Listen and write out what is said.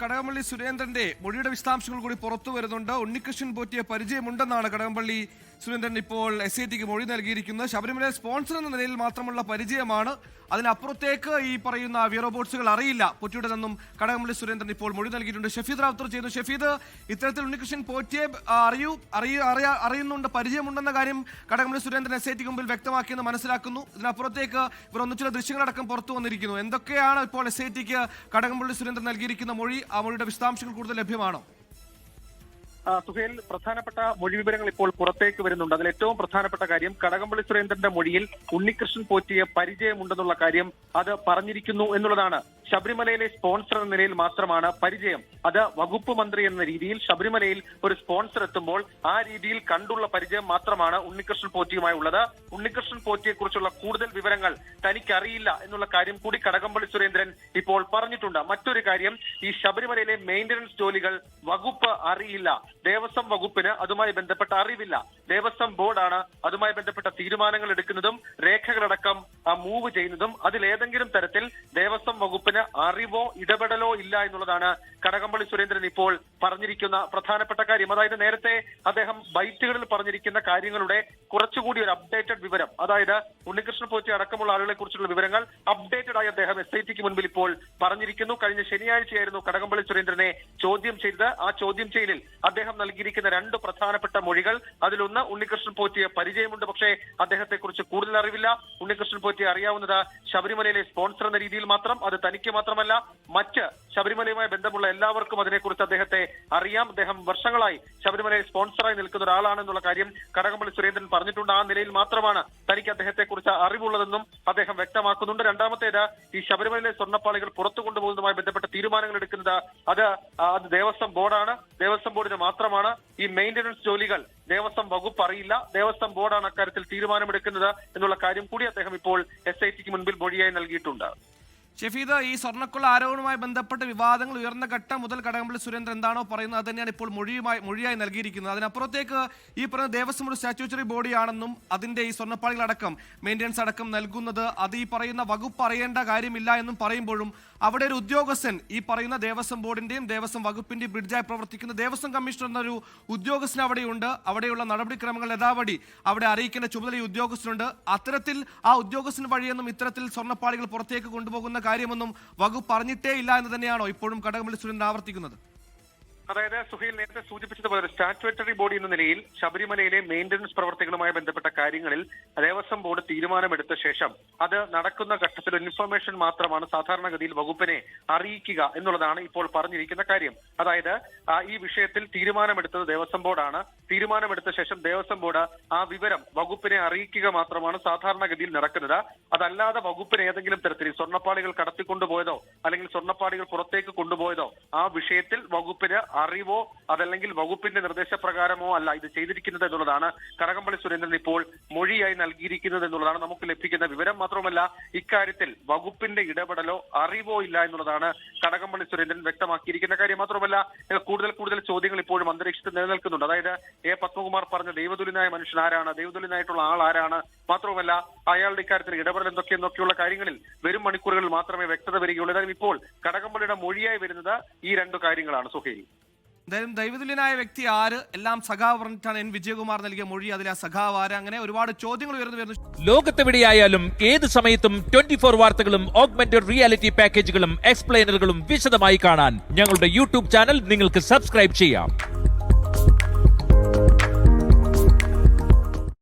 കടകംപള്ളി സുരേന്ദ്രന്റെ മൊഴിയുടെ വിശദാംശങ്ങൾ കൂടി പുറത്തു വരുന്നുണ്ട്. ഉണ്ണികൃഷ്ണൻ പോറ്റിയ പരിചയമുണ്ടെന്നാണ് കടകംപള്ളി സുരേന്ദ്രൻ ഇപ്പോൾ എസ് ഐ ടിക്ക് മൊഴി നൽകിയിരിക്കുന്നത്. ശബരിമല സ്പോൺസർ എന്ന നിലയിൽ മാത്രമുള്ള പരിചയമാണ്. അതിനപ്പുറത്തേക്ക് ഈ പറയുന്ന വീറോബോട്ട്സുകൾ അറിയില്ല. പൊറ്റിയുടെ നിന്നും കടകംപള്ളി സുരേന്ദ്രൻ ഇപ്പോൾ മൊഴി നൽകിയിട്ടുണ്ട്. ഷഫീദ് റാവുത്തർ ചെയ്യുന്നു. ഷഫീദ് ഇത്തരത്തിൽ ഉണ്ണികൃഷ്ണൻ പോറ്റിയെ അറിയൂ അറിയ അറിയാ അറിയുന്നുണ്ട്. പരിചയമുണ്ടെന്ന കാര്യം കടകംപള്ളി സുരേന്ദ്രൻ എസ് ഐ ടിക്ക് മുമ്പിൽ വ്യക്തമാക്കിയെന്ന് മനസ്സിലാക്കുന്നു. ഇതിനപ്പുറത്തേക്ക് ഇവർ ഒന്നിച്ചുള്ള ദൃശ്യങ്ങളടക്കം പുറത്തു വന്നിരിക്കുന്നു. എന്തൊക്കെയാണ് ഇപ്പോൾ എസ് ഐ ടിക്ക് കടകംപള്ളി സുരേന്ദ്രൻ നൽകിയിരിക്കുന്ന മൊഴി? ആ മൊഴിയുടെ വിശദാംശങ്ങൾ കൂടുതൽ ലഭ്യമാണോ? സുഹേൽ പ്രധാനപ്പെട്ട മൊഴി വിവരങ്ങൾ ഇപ്പോൾ പുറത്തേക്ക് വരുന്നുണ്ട്. അതിൽ ഏറ്റവും പ്രധാനപ്പെട്ട കാര്യം കടകംപള്ളി സുരേന്ദ്രന്റെ മൊഴിയിൽ ഉണ്ണികൃഷ്ണൻ പോറ്റിയെ പരിചയമുണ്ടെന്നുള്ള കാര്യം അത് പറഞ്ഞിരിക്കുന്നു എന്നുള്ളതാണ്. ശബരിമലയിലെ സ്പോൺസർ എന്ന നിലയിൽ മാത്രമാണ് പരിചയം. അത് വകുപ്പ് മന്ത്രി എന്ന രീതിയിൽ ശബരിമലയിൽ ഒരു സ്പോൺസർ എത്തുമ്പോൾ ആ രീതിയിൽ കണ്ടുള്ള പരിചയം മാത്രമാണ് ഉണ്ണികൃഷ്ണൻ പോറ്റിയുമായി ഉള്ളത്. ഉണ്ണികൃഷ്ണൻ പോറ്റിയെക്കുറിച്ചുള്ള കൂടുതൽ വിവരങ്ങൾ തനിക്കറിയില്ല എന്നുള്ള കാര്യം കൂടി കടകംപള്ളി സുരേന്ദ്രൻ ഇപ്പോൾ പറഞ്ഞിട്ടുണ്ട്. മറ്റൊരു കാര്യം ഈ ശബരിമലയിലെ മെയിന്റനൻസ് ജോലികൾ വകുപ്പ് അറിയില്ല. ദേവസ്വം വകുപ്പിന് അതുമായി ബന്ധപ്പെട്ട അറിവില്ല. ദേവസ്വം ബോർഡാണ് അതുമായി ബന്ധപ്പെട്ട തീരുമാനങ്ങൾ എടുക്കുന്നതും രേഖകളടക്കം മൂവ് ചെയ്യുന്നതും അതിലേതെങ്കിലും തരത്തിൽ ദേവസ്വം വകുപ്പിന് അറിവോ ഇടപെടലോ ഇല്ല എന്നുള്ളതാണ് കടകംപള്ളി സുരേന്ദ്രൻ ഇപ്പോൾ പറഞ്ഞിരിക്കുന്ന പ്രധാനപ്പെട്ട കാര്യം. അതായത് നേരത്തെ അദ്ദേഹം ബൈറ്റുകളിൽ പറഞ്ഞിരിക്കുന്ന കാര്യങ്ങളുടെ കുറച്ചുകൂടി ഒരു അപ്ഡേറ്റഡ് വിവരം. അതായത് ഉണ്ണികൃഷ്ണൻ പോറ്റി അടക്കമുള്ള ആളുകളെ കുറിച്ചുള്ള വിവരങ്ങൾ അപ്ഡേറ്റഡ് ആയി അദ്ദേഹം എസ് ഐ ടിക്ക് മുൻപിൽ ഇപ്പോൾ പറഞ്ഞിരിക്കുന്നു. കഴിഞ്ഞ ശനിയാഴ്ചയായിരുന്നു കടകംപള്ളി സുരേന്ദ്രനെ ചോദ്യം ചെയ്തത്. ആ ചോദ്യം ചെയ്യലിൽ അദ്ദേഹം നൽകിയിരിക്കുന്ന രണ്ട് പ്രധാനപ്പെട്ട മൊഴികൾ. അതിലൊന്ന് ഉണ്ണികൃഷ്ണൻ പോറ്റിയെ പരിചയമുണ്ട് പക്ഷേ അദ്ദേഹത്തെ കുറിച്ച് കൂടുതൽ അറിവില്ല. ഉണ്ണികൃഷ്ണൻ പോറ്റിയെ അറിയാവുന്നത് ശബരിമലയിലെ സ്പോൺസർ എന്ന രീതിയിൽ മാത്രം അത് തനിക്ക് മാത്രമല്ല മറ്റ് ശബരിമലയുമായി ബന്ധമുള്ള എല്ലാവർക്കും അതിനെക്കുറിച്ച് അദ്ദേഹത്തെ അറിയാം. അദ്ദേഹം വർഷങ്ങളായി ശബരിമലയിൽ സ്പോൺസറായി നിൽക്കുന്ന ഒരാളാണെന്നുള്ള കാര്യം കടകംപള്ളി സുരേന്ദ്രൻ പറഞ്ഞിട്ടുണ്ട് ആ നിലയിൽ മാത്രമാണ് തനിക്ക് അദ്ദേഹത്തെ കുറിച്ച് അറിവുള്ളതെന്നും അദ്ദേഹം വ്യക്തമാക്കുന്നുണ്ട്. രണ്ടാമത്തേത് ഈ ശബരിമലയിലെ സ്വർണപ്പാളികൾ പുറത്തു കൊണ്ടുപോകുന്നതുമായി ബന്ധപ്പെട്ട തീരുമാനങ്ങൾ എടുക്കുന്നത് അത് അത് ദേവസ്വം ബോർഡാണ്. ദേവസ്വം ബോർഡിന് മാത്രമാണ് ഈ മെയിന്റനൻസ് ജോലികൾ ദേവസ്വം വകുപ്പ് അറിയില്ല. ദേവസ്വം ബോർഡാണ് അക്കാര്യത്തിൽ തീരുമാനമെടുക്കുന്നത് എന്നുള്ള കാര്യം കൂടി അദ്ദേഹം ഇപ്പോൾ എസ് ഐ ടിക്ക് മുൻപിൽ മൊഴിയായി നൽകിയിട്ടുണ്ട്. ഷഫീദ് ഈ സ്വർണക്കുള്ള ആരോപണവുമായി ബന്ധപ്പെട്ട വിവാദങ്ങൾ ഉയർന്ന ഘട്ടം മുതൽ കടകംപള്ളി സുരേന്ദ്രൻ എന്താണോ പറയുന്നത് അത് തന്നെയാണ് ഇപ്പോൾ മൊഴിയുമായി മൊഴിയായി നൽകിയിരിക്കുന്നത്. അതിനപ്പുറത്തേക്ക് ഈ പറഞ്ഞ ദേവസ്വം ഒരു സ്റ്റാറ്റ്യൂച്ചറി ബോഡിയാണെന്നും അതിന്റെ ഈ സ്വർണപ്പാളികളടക്കം മെയിന്റെനൻസ് അടക്കം നൽകുന്നത് അത് ഈ പറയുന്ന വകുപ്പ് അറിയേണ്ട കാര്യമില്ല എന്നും പറയുമ്പോഴും അവിടെ ഒരു ഉദ്യോഗസ്ഥൻ ഈ പറയുന്ന ദേവസ്വം ബോർഡിന്റെയും ദേവസ്വം വകുപ്പിന്റെയും ബ്രിഡ്ജായി പ്രവർത്തിക്കുന്ന ദേവസ്വം കമ്മീഷണർ എന്നൊരു ഉദ്യോഗസ്ഥൻ അവിടെയുണ്ട്. അവിടെയുള്ള നടപടിക്രമങ്ങൾ യഥാപടി അവിടെ അറിയിക്കേണ്ട ചുമതല ഈ ഉദ്യോഗസ്ഥനുണ്ട്. അത്തരത്തിൽ ആ ഉദ്യോഗസ്ഥൻ വഴിയൊന്നും ഇത്തരത്തിൽ സ്വർണപ്പാളികൾ പുറത്തേക്ക് കൊണ്ടുപോകുന്ന കാര്യമൊന്നും വകുപ്പ് പറഞ്ഞിട്ടേ ഇല്ല എന്ന് തന്നെയാണോ ഇപ്പോഴും കടകംപള്ളി സുരേന്ദ്രൻ ആവർത്തിക്കുന്നത്? അതായത് സുഹൈൽ നേരത്തെ സൂചിപ്പിച്ചതുപോലെ സ്റ്റാറ്റുവേറ്ററി ബോഡി എന്ന നിലയിൽ ശബരിമലയിലെ മെയിന്റനൻസ് പ്രവർത്തികളുമായി ബന്ധപ്പെട്ട കാര്യങ്ങളിൽ ദേവസ്വം ബോർഡ് തീരുമാനമെടുത്ത ശേഷം അത് നടക്കുന്ന ഘട്ടത്തിൽ ഇൻഫർമേഷൻ മാത്രമാണ് സാധാരണഗതിയിൽ വകുപ്പിനെ അറിയിക്കുക എന്നുള്ളതാണ് ഇപ്പോൾ പറഞ്ഞിരിക്കുന്ന കാര്യം. അതായത് ഈ വിഷയത്തിൽ തീരുമാനമെടുത്തത് ദേവസ്വം ബോർഡാണ്. തീരുമാനമെടുത്ത ശേഷം ദേവസ്വം ബോർഡ് ആ വിവരം വകുപ്പിനെ അറിയിക്കുക മാത്രമാണ് സാധാരണഗതിയിൽ നടക്കുന്നത്. അതല്ലാതെ വകുപ്പിന് ഏതെങ്കിലും തരത്തിൽ സ്വർണപ്പാളികൾ കടത്തിക്കൊണ്ടുപോയതോ അല്ലെങ്കിൽ സ്വർണപ്പാളികൾ പുറത്തേക്ക് കൊണ്ടുപോയതോ ആ വിഷയത്തിൽ വകുപ്പിന് അറിവോ അതല്ലെങ്കിൽ വകുപ്പിന്റെ നിർദ്ദേശപ്രകാരമോ അല്ല ഇത് ചെയ്തിരിക്കുന്നത് എന്നുള്ളതാണ്. കടകംപള്ളി സുരേന്ദ്രൻ ഇപ്പോൾ മൊഴിയായി നൽകിയിരിക്കുന്നത് എന്നുള്ളതാണ് നമുക്ക് ലഭിക്കുന്ന വിവരം. മാത്രമല്ല ഇക്കാര്യത്തിൽ വകുപ്പിന്റെ ഇടപെടലോ അറിവോ ഇല്ല എന്നുള്ളതാണ് കടകംപള്ളി സുരേന്ദ്രൻ വ്യക്തമാക്കിയിരിക്കുന്ന കാര്യം. മാത്രമല്ല കൂടുതൽ കൂടുതൽ ചോദ്യങ്ങൾ ഇപ്പോഴും അന്തരീക്ഷത്തിൽ നിലനിൽക്കുന്നുണ്ട്. അതായത് എ. പത്മകുമാർ പറഞ്ഞ ദൈവതുലിനായ മനുഷ്യൻ ആരാണ് ദൈവതുലിനായിട്ടുള്ള ആൾ ആരാണ് മാത്രവുമല്ല അയാളുടെ ഇക്കാര്യത്തിൽ ഇടപെടൽ എന്തൊക്കെയെന്നൊക്കെയുള്ള കാര്യങ്ങളിൽ വരും മണിക്കൂറുകളിൽ മാത്രമേ വ്യക്തത വരികയുള്ളൂ. ഇപ്പോൾ കടകംപള്ളിയുടെ മൊഴിയായി വരുന്നത് ഈ രണ്ടു കാര്യങ്ങളാണ്. സുഹേൽ എന്തായാലും ദൈവതുല്യനായ വ്യക്തി ആര്? എല്ലാം സഖാവ് പറഞ്ഞിട്ടാണ് എൻ വിജയകുമാർ നൽകിയ മൊഴി. അതിലെ ആ സഖാവ് ആര്? അങ്ങനെ ഒരുപാട് ചോദ്യങ്ങൾ ഉയർന്നു വരുന്നു. ലോകത്തെവിടെയായാലും ഏത് സമയത്തും ട്വന്റി ഫോർ വാർത്തകളും ഓഗ്മെന്റഡ് റിയാലിറ്റി പാക്കേജുകളും എക്സ്പ്ലെയിനറുകളും വിശദമായി കാണാൻ ഞങ്ങളുടെ യൂട്യൂബ് ചാനൽ നിങ്ങൾക്ക് സബ്സ്ക്രൈബ് ചെയ്യാം.